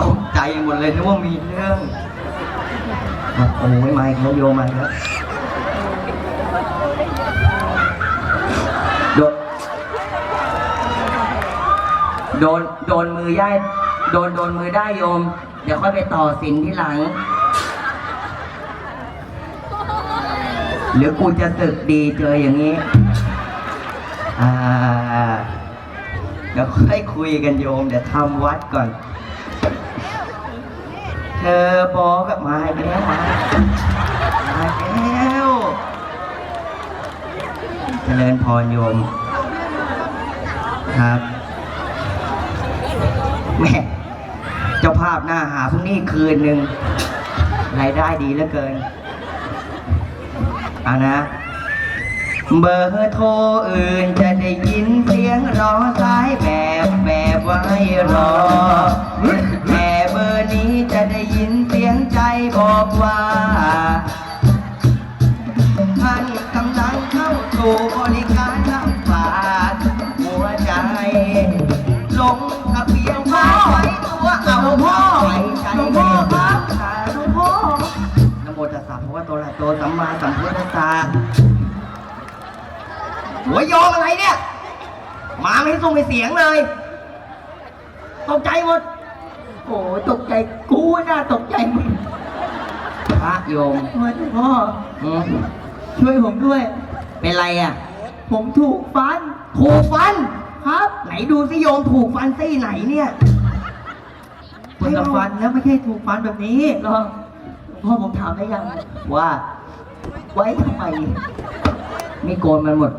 ตกใจหมดเลยนึกว่ามีเรื่องอะโอ้ยมาอีกแล้วโยมมาอีกแล้วโดนโดนโดนมือย่ายโดนโดนมือได้โยม เดี๋ยวค่อยไปต่อสินที่หลัง หรือกูจะสึกดีเจออย่างนี้ อ่า เดี๋ยวค่อยคุยกันโยม เดี๋ยวทำวัดก่อน เธอบอกกับมาแล้วมามาอีกแล้วเจริญพรโยม ครับแม่เจ้าภาพหน้าหาพรุ่งนี้คืนหนึ่งรายได้ดีเหลือเกินอานะ เบอร์โทรอื่นจะได้ยินเสียงร้อสายแบบแบบ ไว้รอแต่เบอร์นี้จะได้ยินเสียงใจบอกว่าท่านกำลังเข้าสู่บริการรับากหัวใจ ลงทะเบียนว่าไว้ตัวเอาเข้าไว้ใจหลวงพ่อครับหลวงพ่อนโมตัสสะพระวะโตอะระหะโตสัมมาสัมพุทธัสสะหัวโยมอะไรเนี่ย มาไม่ให้ส่งไปเสียงเลย ตกใจหมด โอ้ตกใจกูน่าตกใจมึงพระโยมหลวงพ่ออืมช่วยผมด้วย เป็นไรอะ ผมถูกฟัน ถูกฟัน ครับ ไหนดูสิโยมถูกฟันซี่ไหนเนี่ยคนกับฟันแล้วไม่ใช่ถูกฟันแบบนี้หรอกหลวงพ่อผมถามได้ยังว่า ไว้ทำไมไม่โกนมันหมด